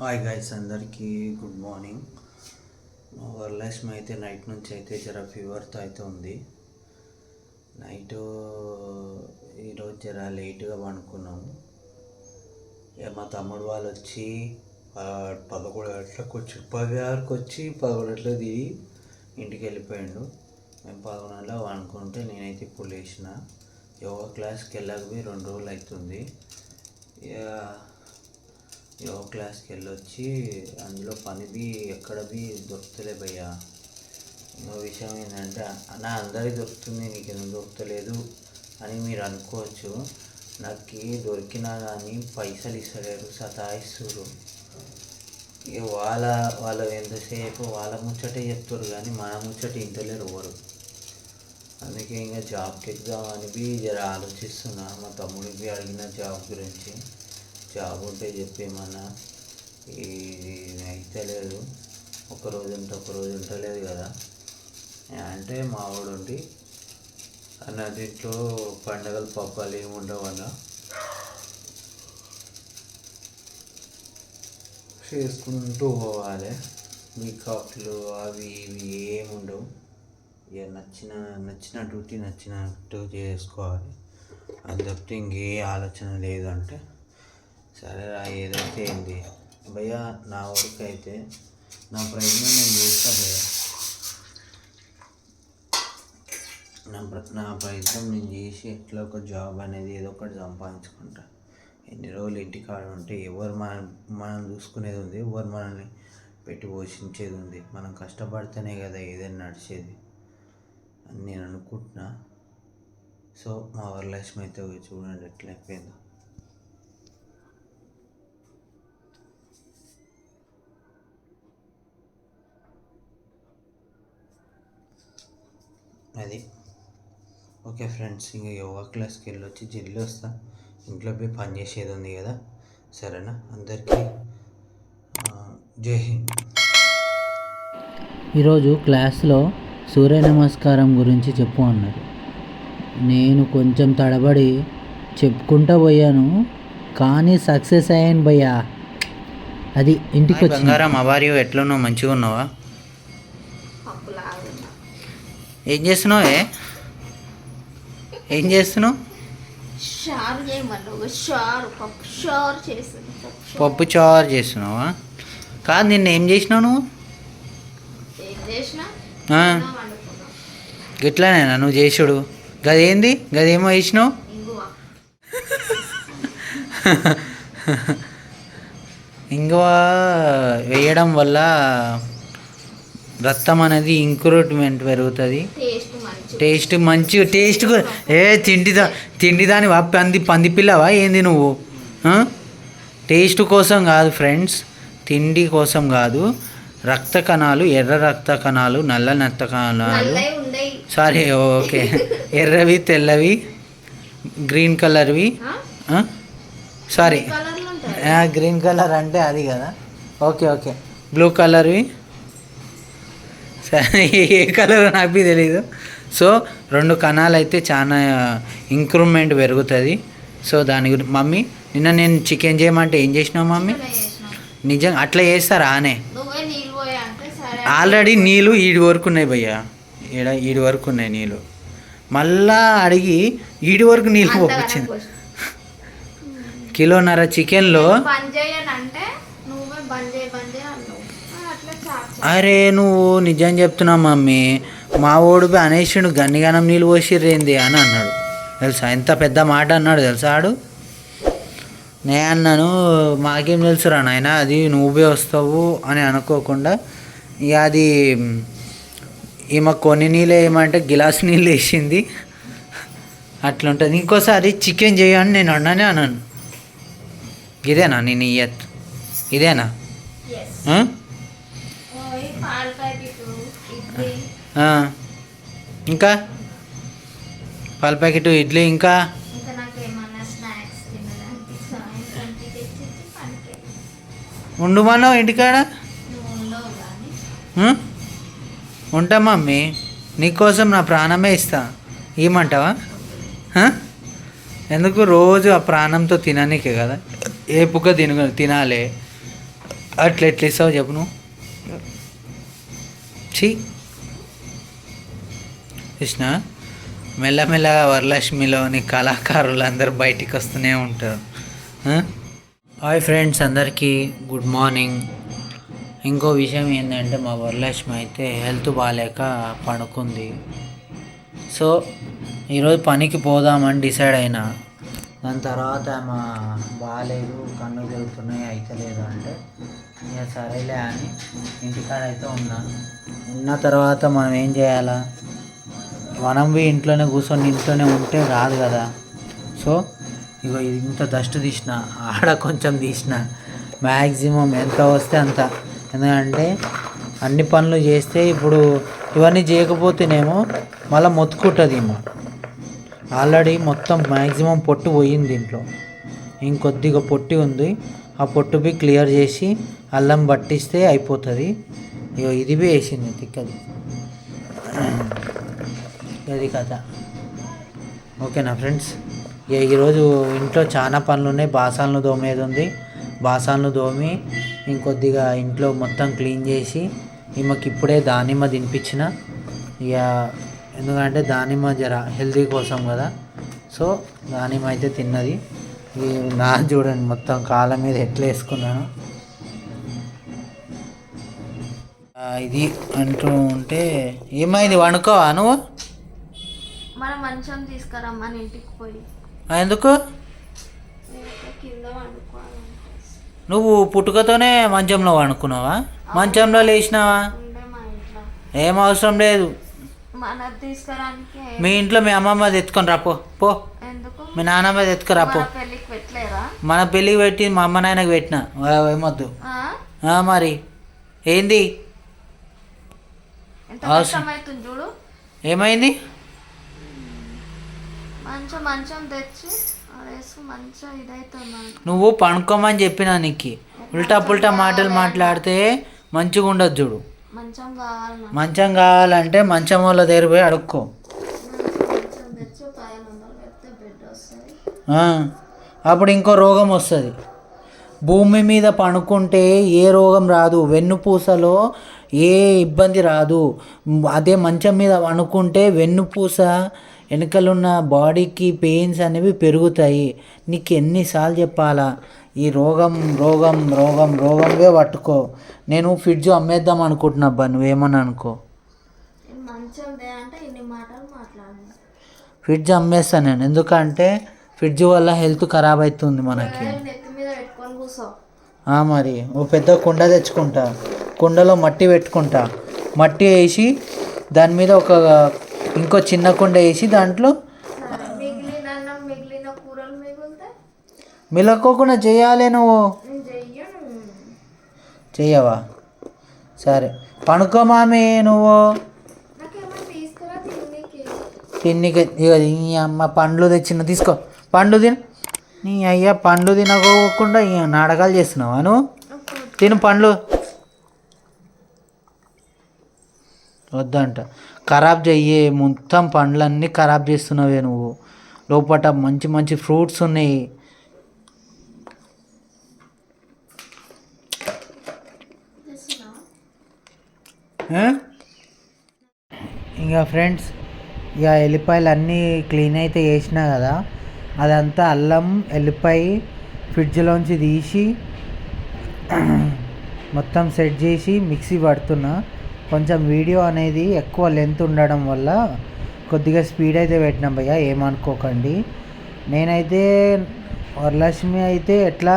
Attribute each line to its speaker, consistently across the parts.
Speaker 1: Hi guys అందరికీ good morning మా వరలక్ష్మి అయితే నైట్ నుంచి అయితే జర ఫీవర్తో అయితే ఉంది. నైట్ ఈరోజు జర లేట్గా పడుకున్నాము ఇక మా తమ్ముడు వాళ్ళు వచ్చి పదకొండు గంటలకు వచ్చి పది ఆరుకు వచ్చి పదకొండు గంటలకు దిగి ఇంటికి వెళ్ళిపోయాడు. మేము పదకొండు గంటలకు అనుకుంటే నేనైతే ఇప్పుడు లేచిన. యోగా క్లాస్కి వెళ్ళకపోయి రెండు రోజులు అవుతుంది. ఇక యోగా క్లాస్కి వెళ్ళొచ్చి అందులో పనిది ఎక్కడవి దొరుకుతలే భయ్యా. ఇంకో విషయం ఏంటంటే నా అందరికీ దొరుకుతుంది నీకు ఎందుకు దొరకలేదు అని మీరు అనుకోవచ్చు. నాకు దొరికినా కానీ పైసలు ఇస్తలేరు సతాయిస్తురు ఇక వాళ్ళ వాళ్ళు ఎంతసేపు వాళ్ళ ముచ్చటే చెప్తారు కానీ మన ముచ్చట ఇంటలేరు ఎవరు. అందుకే ఇంకా జాబ్కి ఎగ్దామని బి జర ఆలోచిస్తున్నా. మా తమ్ముడికి అడిగిన జాబ్ గురించి. జాబ్ ఉంటే చెప్పేమన్నా. ఇది అయితే లేదు. ఒక రోజు ఉంటే ఒకరోజు ఉంటలేదు కదా. అంటే మా వాడు ఉండి అన్న దీంట్లో పండగలు పబ్బాలు ఏమి ఉండవు అన్న. చేసుకుంటూ పోవాలి. మీకప్లు అవి ఇవి ఏమి ఉండవు. ఇక నచ్చిన నచ్చిన డ్యూటీ నచ్చినట్టు చేసుకోవాలి. అది తప్పితే ఇంకే ఆలోచన లేదంటే. సరే రా ఏదైతే ఏంది? భయ్యా నా వరకు అయితే నా ప్రయత్నం నేను చేస్తా భయ్యా. నా ప్ర- నా ప్రయత్నం నేను చేసి ఎట్లా ఒక జాబ్ అనేది ఏదో ఒకటి సంపాదించుకుంటా. ఎన్ని రోజులు ఇంటికాడ ఉంటే ఎవరు మనం మనం చూసుకునేది ఉంది ఎవరు మనల్ని పెట్టి పోషించేది ఉంది. మనం కష్టపడితేనే కదా ఏదైనా నడిచేది అని నేను అనుకుంటున్నా. సో మా వరలక్ష్మి అయితే చూడండి ఎట్లా అయిపోయిందో. అది. ఓకే ఫ్రెండ్స్ ఇంకా యోగా క్లాస్కి వెళ్ళొచ్చి జల్లి వస్తా. ఇంట్లో పోయి పని చేసేది ఉంది కదా. సరేనా? అందరికీ ఆ, జై హింద్.
Speaker 2: ఈరోజు క్లాస్లో సూర్య నమస్కారం గురించి చెప్పు అన్నారు. నేను కొంచెం తడబడి చెప్పుకుంటా పోయాను కానీ సక్సెస్ అయ్యాను భయ్యా. అది ఇంటికి వచ్చి
Speaker 1: బంగారం అవారియో ఎట్లున్నావు? మంచిగా ఉన్నావా ఏం చేస్తున్నావు ఏ? ఏం చేస్తున్నావు?
Speaker 3: షారు షారు పప్పు షారు
Speaker 1: చారు చేస్తున్నావా? కాదు నిన్న ఏం చేసినావు నువ్వు?
Speaker 3: ఏం చేసినా?
Speaker 1: ఆ,
Speaker 3: వండుకున్నాం.
Speaker 1: గిట్లానేనా నువ్వు చేసుడు గదేంది? గదేమో వేసినావు
Speaker 3: ఇంగువ.
Speaker 1: ఇంగువ వేయడం వల్ల రక్తం అనేది ఇంక్రూట్మెంట్ పెరుగుతుంది.
Speaker 3: టేస్ట్ మంచి
Speaker 1: టేస్ట్ ఏ తిండిదా తిండిదాని పంది పంది పిల్లవా? ఏంది నువ్వు? టేస్ట్ కోసం కాదు ఫ్రెండ్స్ తిండి కోసం కాదు రక్త కణాలు ఎర్ర రక్త కణాలు నల్ల రక్త కణాలు. Sorry okay. ఎర్రవి తెల్లవి గ్రీన్ కలర్వి? సారీ. గ్రీన్ కలర్ అంటే అది కదా. Okay okay. బ్లూ కలర్వి. ఏ కలర్ నాకు తెలీదు. సో రెండు కణాలు అయితే చాలా ఇంక్రూవ్మెంట్ పెరుగుతుంది. సో దాని గురించి మమ్మీ నిన్న నేను చికెన్ చేయమంటే ఏం చేసినావు మమ్మీ? నిజంగా అట్లా చేస్తారా ఆనే? ఆల్రెడీ నీళ్ళు ఈడి వరకు ఉన్నాయి భయ్యా. ఈడ ఈడి వరకు ఉన్నాయి నీళ్ళు. మళ్ళా అడిగి ఈడి వరకు నీళ్ళు పంపించింది. కిలోన్నర చికెన్లో అరే నువ్వు నిజం చెప్తున్నావు మమ్మీ. మా ఓడు అనేసిండు గన్నిగానం నీళ్ళు పోసిర్రేంది అని అన్నాడు. తెలుసా? ఎంత పెద్ద మాట అన్నాడు తెలుసా ఆడు? నే అన్నాను మాకేం తెలుసురా నాయన అది నువ్వే వస్తావు అని అనుకోకుండా ఇక అది ఈమె కొన్ని నీళ్ళు వేయమంటే గిలాస్ నీళ్ళు వేసింది. అట్లుంటుంది. ఇంకోసారి చికెన్ చేయని నేను అన్నానే అన్నాను. ఇదేనా నేను ఇయ్యత్ ఇదేనా? ఇంకా? పాల ప్యాకెట్ ఇడ్లీ ఇంకా?
Speaker 3: ఉండు
Speaker 1: మనం ఇంటికాడ. ఉంటా మమ్మీ. నీకోసం నా ప్రాణమే ఇస్తా. ఏమంటావా? ఎందుకు రోజు ఆ ప్రాణంతో తిననీకే కదా? ఏ పుక్క తిన తినాలి. అట్లా ఎట్లా ఇస్తావు చెప్పు నువ్వు. ఛీ కృష్ణ మెల్లమెల్లగా వరలక్ష్మిలోని కళాకారులు అందరూ బయటికి వస్తూనే ఉంటారు. హాయ్ ఫ్రెండ్స్ అందరికీ గుడ్ మార్నింగ్. ఇంకో విషయం ఏంటంటే మా వరలక్ష్మి అయితే హెల్త్ బాగాలేక పడుకుంది. సో ఈరోజు పనికి పోదామని డిసైడ్ అయినా. దాని తర్వాత ఆమె బాగాలేదు కన్ను తిరుగుతున్నాయి అయితలేదు అంటే ఇక సరేలే అని ఇంటికాడ అయితే ఉన్నా ఉన్న తర్వాత మనం ఏం చేయాలా? మనం పోయి ఇంట్లోనే కూర్చొని ఇంట్లోనే ఉంటే రాదు కదా. సో ఇగో ఇది ఇంత డస్ట్ తీసిన ఆడ కొంచెం తీసిన మ్యాక్సిమం ఎంత వస్తే అంత. ఎందుకంటే అన్ని పనులు చేస్తే ఇప్పుడు ఇవన్నీ చేయకపోతేనేమో మళ్ళీ మొత్తుకుంటుంది ఏమో. ఆల్రెడీ మొత్తం మ్యాక్సిమం పొట్టు పోయింది దీంట్లో ఇంకొద్దిగా పొట్టి ఉంది. ఆ పొట్టు బి క్లియర్ చేసి అల్లం పట్టిస్తే అయిపోతుంది. ఇగో ఇది బి వేసింది తిక్కది. అది కథ. ఓకేనా ఫ్రెండ్స్? ఇక ఈరోజు ఇంట్లో చాలా పనులు ఉన్నాయి బాసాలను దోమేది ఉంది. బాసాలను దోమి ఇంకొద్దిగా ఇంట్లో మొత్తం క్లీన్ చేసి ఈమెకి ఇప్పుడే దానిమ్మ తినిపించిన. ఇక ఎందుకంటే దానిమ్మ జర హెల్తీ కోసం కదా. సో దానిమ్మ అయితే తిన్నది. ఈ నా చూడండి మొత్తం కాళ్ళ మీద ఎట్లా వేసుకున్నాను. ఇది అంటూ ఉంటే ఏమైంది వండుకోవా నువ్వు?
Speaker 3: మన మంచం తీసుకురమ్మని ఇంటికి పోయి.
Speaker 1: ఎందుకు? నువ్వు పుట్టుకతోనే మంచంలో వండుకున్నావా మంచంలో లేచినావా? ఏం అవసరం లేదు. మీ ఇంట్లో మీ అమ్మమ్మ ఎత్తుకొని రా పో. మీ నాన్నమ్మ ఎత్తుకురా పో.
Speaker 3: మన పెళ్ళికి
Speaker 1: పెట్టి మా అమ్మ నాయనకి పెట్టిన. ఏమొద్దు. మరి. ఏంది? ఏమైంది? నువ్వు పనుకోమని చెప్పినా నీకు. ఉల్టా పుల్టా మాటలు మాట్లాడితే మంచిగా ఉండదు చూడు.
Speaker 3: మంచం
Speaker 1: కావాలంటే మంచం వాళ్ళ దగ్గర పోయి అడుక్కో
Speaker 3: మంచం తెచ్చి ఒక ఐదు వందలు పెడితే బెడ్ వస్తుంది
Speaker 1: ఆ, అప్పుడు ఇంకో రోగం వస్తుంది. భూమి మీద పడుకుంటే ఏ రోగం రాదు. వెన్నుపూసలో ఏ ఇబ్బంది రాదు. అదే మంచం మీద పడుకుంటే వెన్నుపూస వెనకలున్న బాడీకి పెయిన్స్ అనేవి పెరుగుతాయి. నీకు ఎన్నిసార్లు చెప్పాలా? ఈ రోగం రోగం రోగం రోగంగా పట్టుకో. నేను ఫ్రిడ్జ్ అమ్మేద్దాం అనుకుంటున్నా అబ్బా నువ్వేమని అనుకో. ఫ్రిడ్జ్ అమ్మేస్తాను నేను. ఎందుకంటే ఫ్రిడ్జ్ వల్ల హెల్త్ ఖరాబ్ అవుతుంది మనకి. మరి ఓ పెద్ద కుండ తెచ్చుకుంటా. కుండలో మట్టి పెట్టుకుంటా. మట్టి వేసి దాని మీద ఒక ఇంకో చిన్న కుండ వేసి దాంట్లో మిలక్కోకుండా చేయాలి నువ్వు. చెయ్యవా? సరే. పనుకో మామి నువ్వు.
Speaker 3: తిన్నికి
Speaker 1: ఇక అమ్మ పండ్లు తెచ్చిన తీసుకో. పండు తిన. నీ అయ్యా పండు తినకోకుండా నాటకాలు చేస్తున్నావా నువ్వు? తిను పండ్లు. వద్దంట. ఖరాబ్ చెయ్యే మొత్తం పండ్లన్నీ ఖరాబ్ చేస్తున్నావే నువ్వు. లోపల మంచి మంచి ఫ్రూట్స్ ఉన్నాయి. ఇంకా ఫ్రెండ్స్ ఇక ఎల్లిపాయలు అన్నీ క్లీన్ అయితే చేసినా కదా. అదంతా అల్లం ఎల్లిపాయి ఫ్రిడ్జ్లోంచి తీసి మొత్తం సెట్ చేసి మిక్సీ పడుతున్నా. కొంచెం వీడియో అనేది ఎక్కువ లెంత్ ఉండడం వల్ల కొద్దిగా స్పీడ్ అయితే పెట్టినాం భయ్య ఏమనుకోకండి. నేనైతే వరలక్ష్మి అయితే ఎట్లా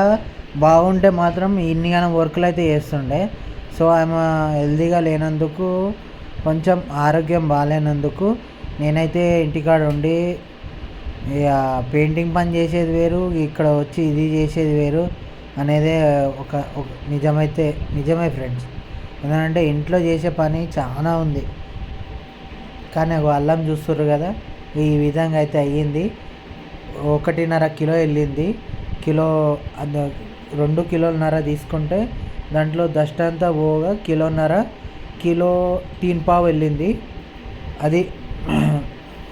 Speaker 1: బాగుంటే మాత్రం ఇన్నిగానో వర్కులు అయితే చేస్తుండే. సో ఆమె హెల్దీగా లేనందుకు కొంచెం ఆరోగ్యం బాగాలేనందుకు నేనైతే ఇంటికాడ ఉండి ఇక పెయింటింగ్ పని చేసేది వేరు ఇక్కడ వచ్చి ఇది చేసేది వేరు అనేదే ఒక ఒక నిజమైతే నిజమే ఫ్రెండ్స్ ఎందుకంటే ఇంట్లో చేసే పని చాలా ఉంది. కానీ ఒక అల్లం చూస్తుర్రు కదా ఈ విధంగా అయితే అయ్యింది. ఒకటిన్నర కిలో వెళ్ళింది. కిలో రెండు కిలోన్నర తీసుకుంటే దాంట్లో దస్ట్ అంతా పోగా కిలోన్నర కిలో తీన్ పావు వెళ్ళింది. అది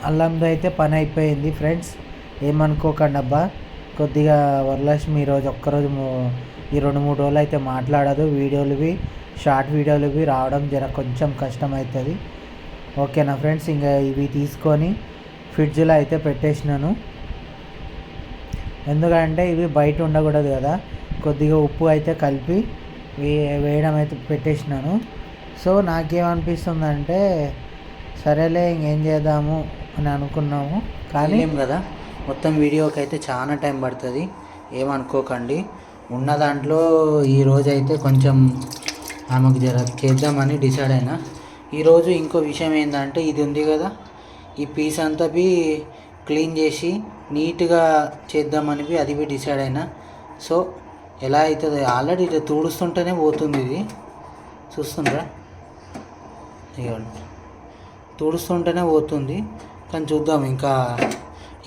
Speaker 1: అల్లంది అయితే పని అయిపోయింది ఫ్రెండ్స్. ఏమనుకోకండి అబ్బా కొద్దిగా వరలక్ష్మి ఈరోజు ఒక్కరోజు
Speaker 2: ఈ రెండు మూడు రోజులు అయితే మాట్లాడదు. వీడియోలువి షార్ట్ వీడియోలువి రావడం జర కొంచెం కష్టం అవుతుంది ఓకేనా ఫ్రెండ్స్? ఇంకా ఇవి తీసుకొని ఫ్రిడ్జ్లో అయితే పెట్టేసినాను. ఎందుకంటే ఇవి బయట ఉండకూడదు కదా. కొద్దిగా ఉప్పు అయితే కలిపి వే- వేయడం అయితే పెట్టేసినాను. సో నాకేమనిపిస్తుందంటే సరేలే ఇంకేం చేద్దాము. అని అనుకున్నాము. కానీ
Speaker 1: ఏం కదా. మొత్తం వీడియోకి అయితే చాలా టైం పడుతుంది. ఏమనుకోకండి. ఉన్న దాంట్లో ఈరోజు అయితే కొంచెం ఆమెకు జర చేద్దామని డిసైడ్ అయినా. ఈరోజు ఇంకో విషయం ఏంటంటే ఇది ఉంది కదా. ఈ పీస్ అంతా బి క్లీన్ చేసి నీట్గా చేద్దామని బి అది బి డిసైడ్ అయినా. సో ఎలా అవుతుంది ఆల్రెడీ ఇట్లా తుడుస్తుంటేనే పోతుంది ఇది. చూస్తుండ్రా. తుడుస్తుంటేనే పోతుంది. కానీ చూద్దాం ఇంకా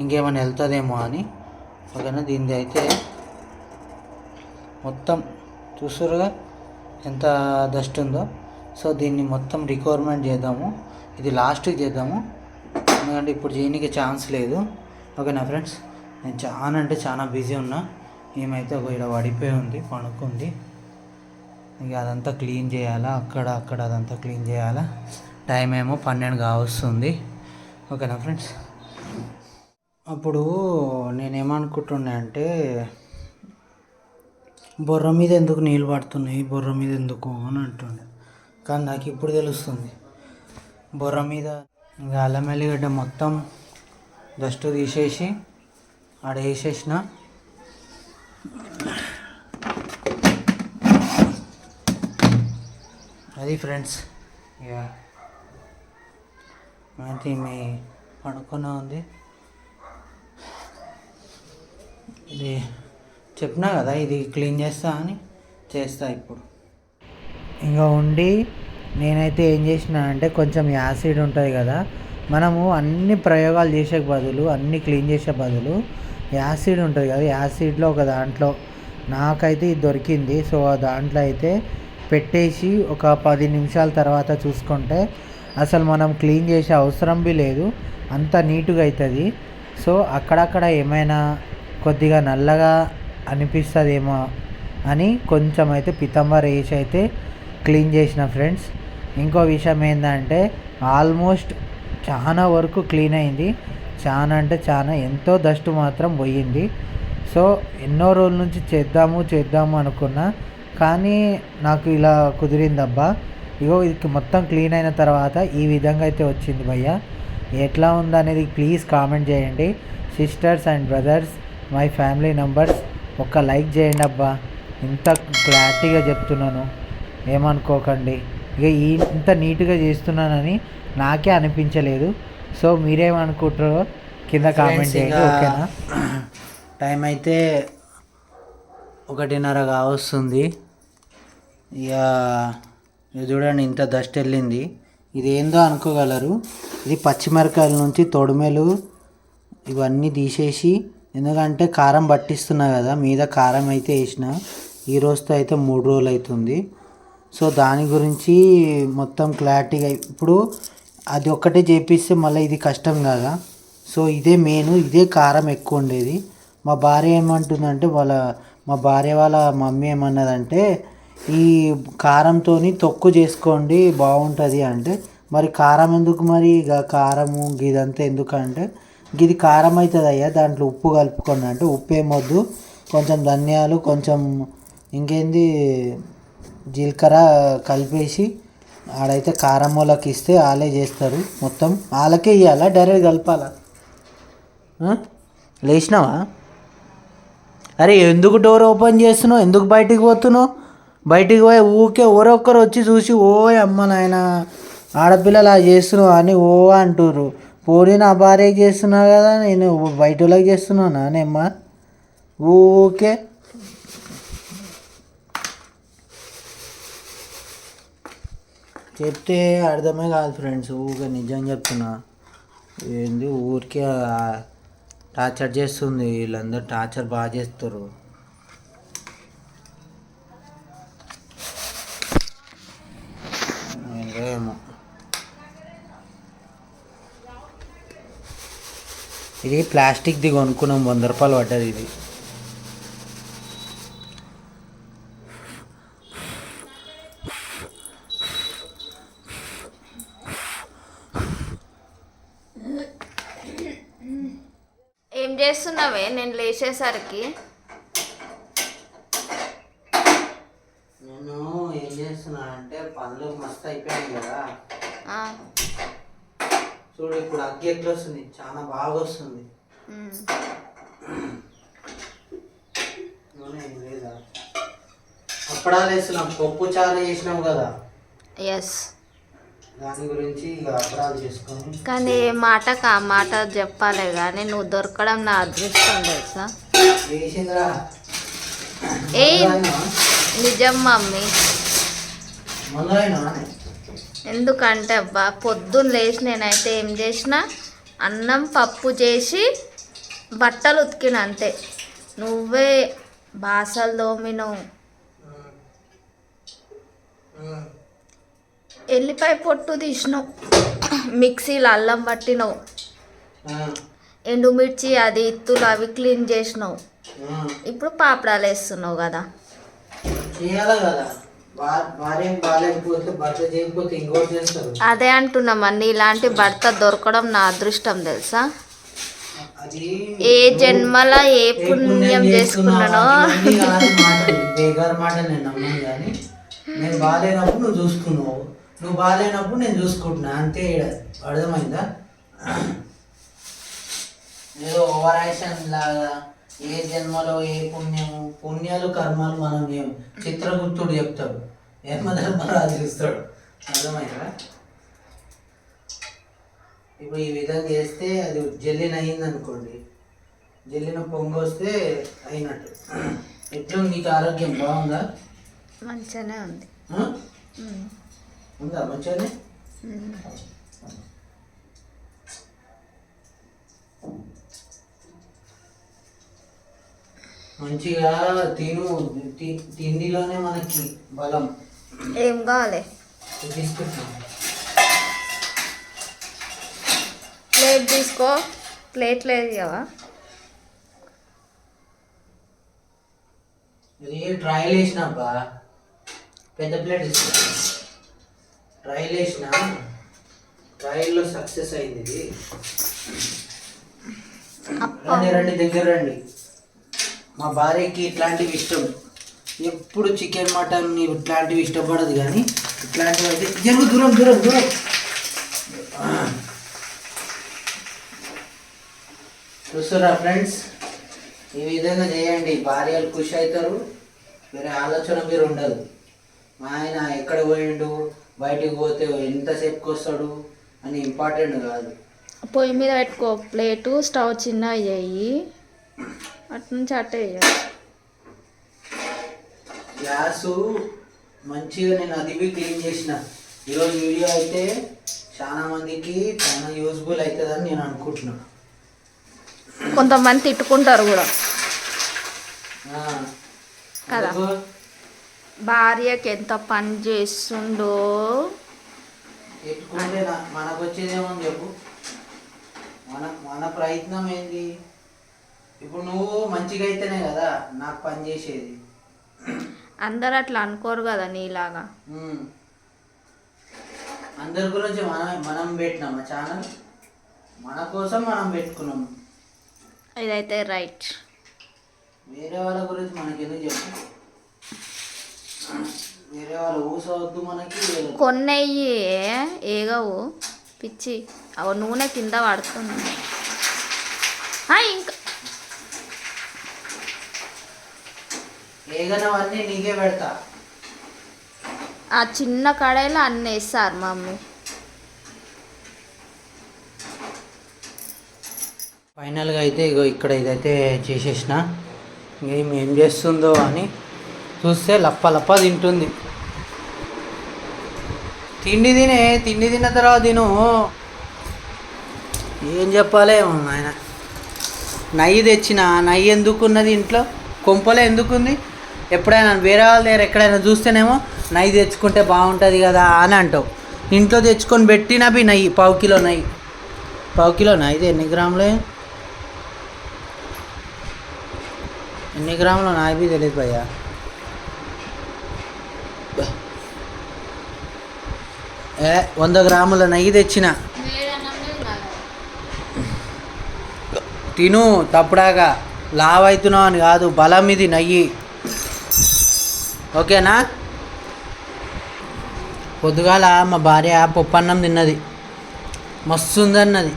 Speaker 1: ఇంకేమైనా వెళ్తుందేమో అని. ఓకేనా దీనిది అయితే మొత్తం చూసారుగా ఎంత డస్ట్ ఉందో. సో దీన్ని మొత్తం రిక్వైర్మెంట్ చేద్దాము. ఇది లాస్ట్కి చేద్దాము. ఎందుకంటే ఇప్పుడు చేయడానికి ఛాన్స్ లేదు. ఓకేనా ఫ్రెండ్స్? నేను చాలా అంటే చాలా బిజీ ఉన్నా. ఏమైతే ఒక ఇక్కడ పడిపోయి ఉంది పడుకుంది. ఇక అదంతా క్లీన్ చేయాలా? అక్కడ అక్కడ అదంతా క్లీన్ చేయాలా? టైం ఏమో పన్నెండు కావస్తుంది. ఓకేనా ఫ్రెండ్స్? అప్పుడు నేనేమనుకుంటున్నా అంటే బొర్ర మీద ఎందుకు నీళ్ళు పడుతున్నాయి? బొర్ర మీద ఎందుకు అని అంటుండే. కానీ నాకు ఇప్పుడు తెలుస్తుంది. బొర్ర మీద ఇంకా అల్లం ఎల్లిగడ్డ మొత్తం డస్ట్ తీసేసి ఆడ వేసేసిన. అది ఫ్రెండ్స్. ఇక అయితే మీ పడుకున్న ఉంది. ఇది చెప్పినా కదా ఇది క్లీన్ చేస్తా అని చేస్తా ఇప్పుడు.
Speaker 2: ఇంకా ఉండి నేనైతే ఏం చేసిన అంటే కొంచెం యాసిడ్ ఉంటుంది కదా మనము అన్ని ప్రయోగాలు చేసే బదులు అన్ని క్లీన్ చేసే బదులు యాసిడ్ ఉంటుంది కదా యాసిడ్లో ఒక దాంట్లో నాకైతే ఇది దొరికింది. సో ఆ దాంట్లో అయితే పెట్టేసి ఒక పది నిమిషాల తర్వాత చూసుకుంటే అసలు మనం క్లీన్ చేసే అవసరం బి లేదు అంత నీట్గా అవుతుంది సో అక్కడక్కడ ఏమైనా కొద్దిగా నల్లగా అనిపిస్తుందేమో అని కొంచెం అయితే పితంబర్ వేసి అయితే క్లీన్ చేసిన ఫ్రెండ్స్. ఇంకో విషయం ఏంటంటే ఆల్మోస్ట్ చాలా వరకు క్లీన్ అయింది. చాలా అంటే చాలా ఎంతో డస్ట్ మాత్రం పోయింది. సో ఎన్నో రోజుల నుంచి చేద్దాము చేద్దాము అనుకున్నా కానీ నాకు ఇలా కుదిరిందబ్బా. ఇగో ఇది మొత్తం క్లీన్ అయిన తర్వాత ఈ విధంగా అయితే వచ్చింది భయ్య. ఎట్లా ఉందనేది ప్లీజ్ కామెంట్ చేయండి. Sisters and brothers my family members ఒక లైక్ చేయండి అబ్బా. ఇంత క్లారిటీగా చెప్తున్నాను. ఏమనుకోకండి. ఇక ఈ ఇంత నీట్గా చేస్తున్నానని నాకే అనిపించలేదు. సో మీరేమనుకుంటారో కింద కామెంట్ చేయండి ఓకేనా?
Speaker 1: టైం అయితే ఒకటిన్నర కావస్తుంది. ఇక ఇది చూడండి ఇంత డస్ట్ వెళ్ళింది. ఇది ఏందో అనుకోగలరు. ఇది పచ్చిమిరకాయల నుంచి తొడిమెలు ఇవన్నీ తీసేసి ఎందుకంటే కారం పట్టిస్తున్నా కదా మీద కారం అయితే వేసిన. ఈ రోజుతో అయితే మూడు రోజులు అవుతుంది. సో దాని గురించి మొత్తం క్లారిటీగా ఇప్పుడు అది ఒక్కటే చేపిస్తే మళ్ళీ ఇది కష్టం కదా? సో ఇదే మెయిన్ ఇదే కారం ఎక్కువ ఉండేది. మా భార్య ఏమంటుందంటే వాళ్ళ మా భార్య వాళ్ళ మమ్మీ ఏమన్నదంటే ఈ కారంతో తొక్కు చేసుకోండి బాగుంటుంది అంటే. మరి కారం ఎందుకు మరి? ఇక కారము ఇదంతా ఎందుకంటే గిది ఇది కారం అవుతుంది అయ్యా దాంట్లో ఉప్పు కలుపుకోండి అంటే. ఉప్పు ఏమొద్దు కొంచెం ధనియాలు కొంచెం ఇంకేంది జీలకర్ర కలిపేసి ఆడైతే కారం వాళ్ళకి ఇస్తే వాళ్ళే చేస్తారు మొత్తం. వాళ్ళకే ఇవ్వాలా డైరెక్ట్ కలపాలా? లేచినావా? అరే ఎందుకు డోర్ ఓపెన్ చేస్తున్నావు? ఎందుకు బయటికి పోతున్నావు? బయటికి పోయి ఊకే ఎవరొక్కరు వచ్చి చూసి ఓ అమ్మ నాయన ఆడపిల్లలు అలా చేస్తున్నావు అని ఓ అంటుర్రు. పోనీ నా భార్యకి చేస్తున్నా కదా నేను బయట వాళ్ళకి చేస్తున్నానా నేమ్మా ఊకే చెప్తే అర్థమే కాదు ఫ్రెండ్స్ ఊరికే నిజం చెప్తున్నా. ఏంది ఊరికే టార్చర్ చేస్తుంది వీళ్ళందరూ టార్చర్ బాగా చేస్తారు ఇది ప్లాస్టిక్ది కొనుక్కున్నాం వంద రూపాయలు పడ్డది ఇది.
Speaker 3: ఏం చేస్తున్నావే? నేను లేచేసరికి.
Speaker 1: అగ్గి ఎట్లా వస్తుంది? చాలా బాగా వస్తుంది. నూనె ఏం లేదా? అప్పడాలు వేస్తున్నాం. పప్పు చారు చేసినాం కదా.
Speaker 3: ఎస్
Speaker 1: దాని గురించి ఇక అప్పడాలు చేసుకొని
Speaker 3: కానీ ఏ మాటకు? ఆ మాట చెప్పాలి కానీ నువ్వు దొరకడం నా అదృష్టం తెలుసా?
Speaker 1: వేసిందిరా
Speaker 3: ఏ నిజం మమ్మీ.
Speaker 1: మొదలైనా?
Speaker 3: ఎందుకంటే అబ్బా పొద్దున్న లేచి నేనైతే ఏం చేసిన అన్నం పప్పు చేసి బట్టలు ఉతికిన అంతే. నువ్వే బాసలు దోమినవు. ఎల్లిపాయ పొట్టు తీసినావు. మిక్సీలో అల్లం పట్టినావు. ఎండుమిర్చి అది ఇత్తులు అవి క్లీన్ చేసినావు. ఇప్పుడు పాపడాలు వేస్తున్నావు కదా.
Speaker 1: కదా.
Speaker 3: అదే అంటున్నామని ఇలాంటి భర్త దొరకడం నా అదృష్టం తెలుసా? ఏ జన్మల ఏ పుణ్యం చేసుకున్నానో?
Speaker 1: నేను బాగాలేనప్పుడు నువ్వు చూసుకున్నావు. నువ్వు బాగాలేనప్పుడు నేను చూసుకుంటున్నా. అంతే. అర్థమైందా? ఏదో ఓవర్ యాక్షన్ లాగా ఏ జన్మలో ఏ పుణ్యము? పుణ్యాలు కర్మాలు మనం ఏం? చిత్రగుప్తుడు చెప్తాడు. యమధర్మరాజు చూస్తాడు? అర్థమైందా? ఇప్పుడు ఈ విధంగా చేస్తే అది జల్లిన అయింది అనుకోండి జల్లిన పొంగు వస్తే అయినట్టు. ఎట్లుంది నీకు ఆరోగ్యం? బాగుందా?
Speaker 3: మంచిగానే ఉంది.
Speaker 1: ఉందా? మంచిగానే? మంచిగా తిను తిండిలోనే మనకి బలం.
Speaker 3: ఏం కావాలి?
Speaker 1: తీసుకుంటున్నాం.
Speaker 3: ప్లేట్ తీసుకో. ప్లేట్ లేదు కదా.
Speaker 1: ఇది ట్రయల్ వేసినబ్బా పెద్ద ప్లేట్ తీసుకో ట్రయల్ వేసిన ట్రయల్లో సక్సెస్ అయింది ఇది. రండి రండి దగ్గర రండి. మా భార్యకి ఇట్లాంటివి ఇష్టం. ఎప్పుడు చికెన్ మటన్ ఇట్లాంటివి ఇష్టపడదు కానీ ఇట్లాంటివి అయితే జరుగు దూరం దూరం దూరం. చూస్తారా ఫ్రెండ్స్ ఈ విధంగా చేయండి. భార్యలు ఖుషి అవుతారు. వేరే ఆలోచన మీరు ఉండదు. మా ఆయన ఎక్కడ పోయిండు? బయటికి పోతే ఎంతసేపుకి వస్తాడు? అని ఇంపార్టెంట్ కాదు.
Speaker 3: పొయ్యి మీద పెట్టుకో ప్లేటు స్టవ్ చిన్నవి చేయి. అటు నుంచి అటే వేయాలి
Speaker 1: గ్యాస్ మంచిగా నేను అది బి క్లీన్ చేసిన. ఈరోజు వీడియో అయితే చాలా మందికి చాలా యూజ్ఫుల్ అవుతుందని నేను అనుకుంటున్నా.
Speaker 3: కొంతమంది తిట్టుకుంటారు కూడా. కదా. భార్యకి ఎంత పని చేస్తుండో.
Speaker 1: మనకు వచ్చేదేమని చెప్పు. మన మన ప్రయత్నం ఏంది? ఇప్పుడు నువ్వు మంచిగా అయితేనే కదా నాకు పని చేసేది.
Speaker 3: అందరు అట్లా అనుకోరు కదా నీలాగా.
Speaker 1: ఉమ్. అందరి గురించి మనం మనం పెట్టినాం ఆ ఛానల్? మన కోసం మనం పెట్టుకున్నాం.
Speaker 3: ఇదైతే రైట్.
Speaker 1: వేరే వాళ్ళ గురించి మనకి ఎందుకు చెప్పు? వేరే వాళ్ళ ఊసవద్దు మనకి
Speaker 3: కొన్నయ్యి ఏగవు పిచ్చి. అవ నూనె కింద పడుతుంది ఆ, ఇంకా
Speaker 1: ఏగనవన్నీ నీకే పెడతా.
Speaker 3: ఆ చిన్న కడాయిలో అన్నీ వేస్తారు మమ్మీ.
Speaker 1: ఫైనల్గా అయితే ఇగో ఇక్కడ ఇదైతే చేసేసిన. ఏం ఏం చేస్తుందో అని చూస్తే లప్ప లప్ప తింటుంది. తిండి తినే తిండి తిన్న తర్వాత తిను. ఏం చెప్పాలి ఆయన నెయ్యి తెచ్చిన నెయ్యి ఎందుకున్నది ఇంట్లో? కొంపలో ఎందుకుంది? ఎప్పుడైనా వేరే వాళ్ళ దగ్గర ఎక్కడైనా చూస్తేనేమో నెయ్యి తెచ్చుకుంటే బాగుంటుంది కదా అని అంటావు. ఇంట్లో తెచ్చుకొని పెట్టిన బి నెయ్యి పావు కిలో నెయ్యి. పావు కిలో ఇది ఎన్ని గ్రాములు? ఎన్ని గ్రాములు నాది తెలియదు భయ్యా. ఏ వంద గ్రాముల నెయ్యి తెచ్చిన. తిను తప్పుడాగా. లావ్ అవుతున్నావు అని కాదు బలం ఇది నెయ్యి. ఓకేనా? పొద్దుగాల మా భార్య పప్పన్నం తిన్నది. మస్తు ఉందన్నది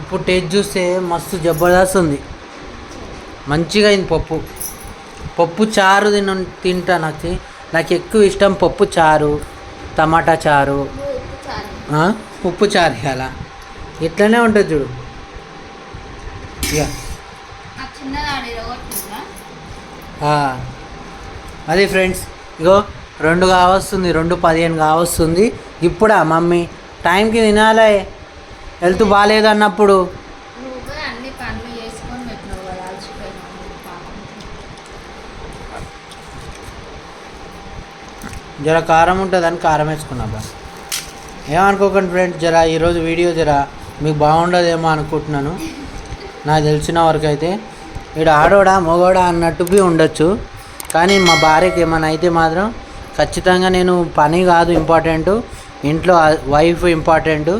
Speaker 1: ఇప్పుడు టేస్ట్ చూస్తే మస్తు జబర్దస్త్ ఉంది మంచిగా అయింది పప్పు. పప్పు చారు తిన తింటా నాకు. నాకు ఎక్కువ ఇష్టం పప్పు చారు టమాటా చారు? ఉప్పు చారు అలా ఇట్లనే ఉంటుంది చూడు. ఇక. అది ఫ్రెండ్స్ ఇగో రెండు కావస్తుంది రెండు పదిహేను కావస్తుంది. ఇప్పుడా మమ్మీ టైంకి తినాలే. హెల్త్ బాగాలేదు అన్నప్పుడు జర కారం ఉంటుందని కారం వేసుకున్నా బా. ఏమనుకోకండి ఫ్రెండ్స్ జర ఈరోజు వీడియో జర మీకు బాగుండదేమో అనుకుంటున్నాను. నాకు తెలిసిన వరకు అయితే ఇక్కడ ఆడోడా మగోడా అన్నట్టు బి ఉండొచ్చు. కానీ మా భార్యకి ఏమైనా అయితే మాత్రం ఖచ్చితంగా నేను పని కాదు ఇంపార్టెంట్ ఇంట్లో వైఫ్ ఇంపార్టెంట్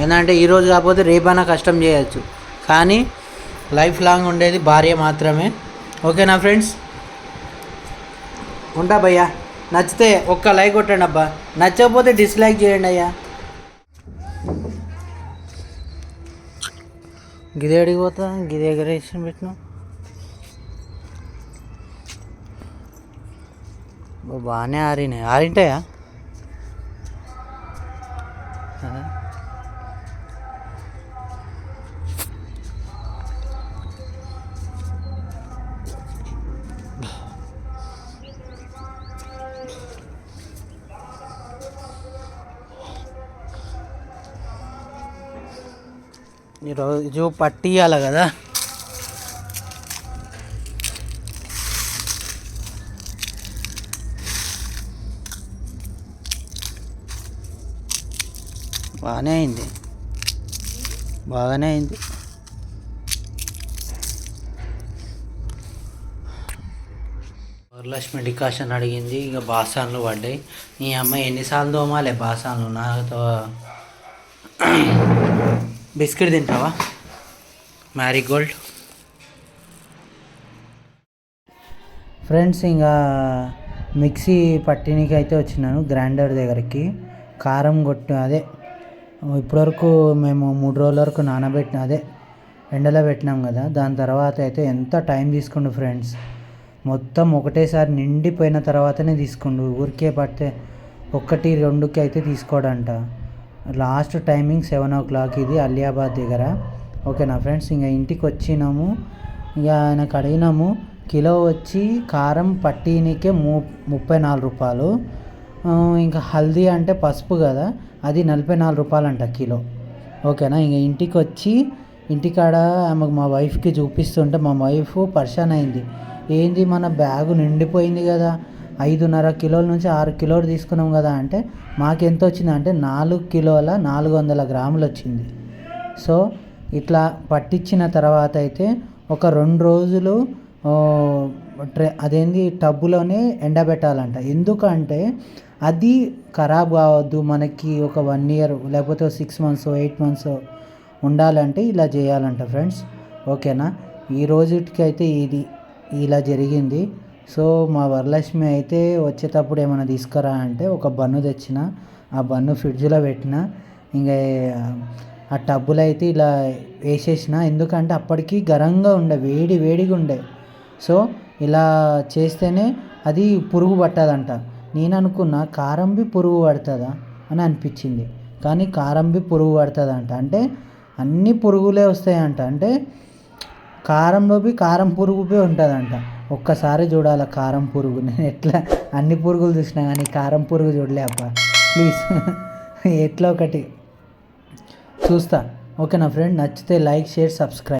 Speaker 1: ఏంటంటే ఈరోజు కాకపోతే రేపైనా కష్టం చేయొచ్చు. కానీ లైఫ్ లాంగ్ ఉండేది భార్య మాత్రమే. ఓకేనా ఫ్రెండ్స్ ఉంటా భయ్యా. నచ్చితే ఒక్క లైక్ కొట్టండి అబ్బా. నచ్చకపోతే డిస్లైక్ చేయండి అయ్యా. గిదే పోతా? గిదే ఎగరేషన్ పెట్టిన బాగానే ఆరినాయి. ఆరింటాయా? ఈరోజు ఈరోజు పట్టియాలి కదా. బాగానే అయింది. బాగానే అయింది. వరలక్ష్మి డికాషన్ అడిగింది ఇక బాసాన్లు పడ్డాయి. నీ అమ్మాయి ఎన్నిసార్లు దోమాలే బాసాన్లు? నాతో బిస్కెట్ తింటావా? మ్యారీగోల్డ్ ఫ్రెండ్స్ ఇంకా మిక్సీ పట్టినకి అయితే వచ్చినాను గ్రైండర్ దగ్గరికి. కారం కొట్టు అదే ఇప్పటివరకు మేము మూడు రోజుల వరకు నానబెట్టిన అదే ఎండలో పెట్టినాం కదా. దాని తర్వాత అయితే ఎంత టైం తీసుకుండు ఫ్రెండ్స్? మొత్తం ఒకటేసారి నిండిపోయిన తర్వాతనే తీసుకుండు. ఊరికే పడితే ఒకటి రెండుకి అయితే తీసుకోడంట. Last timing seven o'clock ఇది అలియాబాద్ దగ్గర. ఓకేనా ఫ్రెండ్స్? ఇంకా ఇంటికి వచ్చినాము. ఇక ఆయనకు అడిగినాము కిలో వచ్చి కారం పట్టీనికే ము ముప్పై నాలుగు రూపాయలు. ఇంకా హల్దీ అంటే పసుపు కదా. అది నలభై నాలుగు రూపాయలు అంట కిలో. ఓకేనా? ఇంక ఇంటికి వచ్చి ఇంటికాడ ఆమెకు మా వైఫ్కి చూపిస్తుంటే మా వైఫ్ పర్షన్ అయింది. ఏంది మన బ్యాగు నిండిపోయింది కదా. ఐదున్నర కిలోల నుంచి ఆరు కిలోలు తీసుకున్నాం కదా అంటే మాకెంత వచ్చింది అంటే నాలుగు కిలోల నాలుగు వందల గ్రాములు వచ్చింది. సో ఇట్లా పట్టించిన తర్వాత అయితే ఒక రెండు రోజులు ట్రె ట్రే అదేంది టబ్బులోనే ఎండబెట్టాలంట. ఎందుకంటే అది ఖరాబ్ కావద్దు మనకి ఒక వన్ ఇయర్ లేకపోతే సిక్స్ మంత్స్ ఎయిట్ మంత్స్ ఉండాలంటే ఇలా చేయాలంట ఫ్రెండ్స్ ఓకేనా? ఈ రోజుకి అయితే ఇది ఇలా జరిగింది. సో మా వరలక్ష్మి అయితే వచ్చేటప్పుడు ఏమైనా తీసుకురా అంటే ఒక బన్ను తెచ్చిన ఆ బన్ను ఫ్రిడ్జ్లో పెట్టిన ఇంకా ఆ టబ్బులు అయితే ఇలా వేసేసిన ఎందుకంటే అప్పటికి గరంగా ఉండే వేడి వేడిగా ఉండే. సో ఇలా చేస్తేనే అది పురుగు పట్టదంట. నేను అనుకున్న కారంబి పురుగు పడుతుందా అని అనిపించింది. కానీ కారంబి పురుగు పడుతుందంట. అంటే అన్ని పురుగులే వస్తాయంట. అంటే కారంలోపి కారం పురుగుపై ఉంటుందంట. ఒక్కసారి చూడాలి కారం పురుగు. నేను ఎట్లా అన్ని పురుగులు చూసినా కానీ కారం పురుగు చూడలే అబ్బా. ప్లీజ్. ఎట్లా ఒకటి చూస్తా. ఓకే నా ఫ్రెండ్ నచ్చితే లైక్ షేర్ సబ్స్క్రైబ్.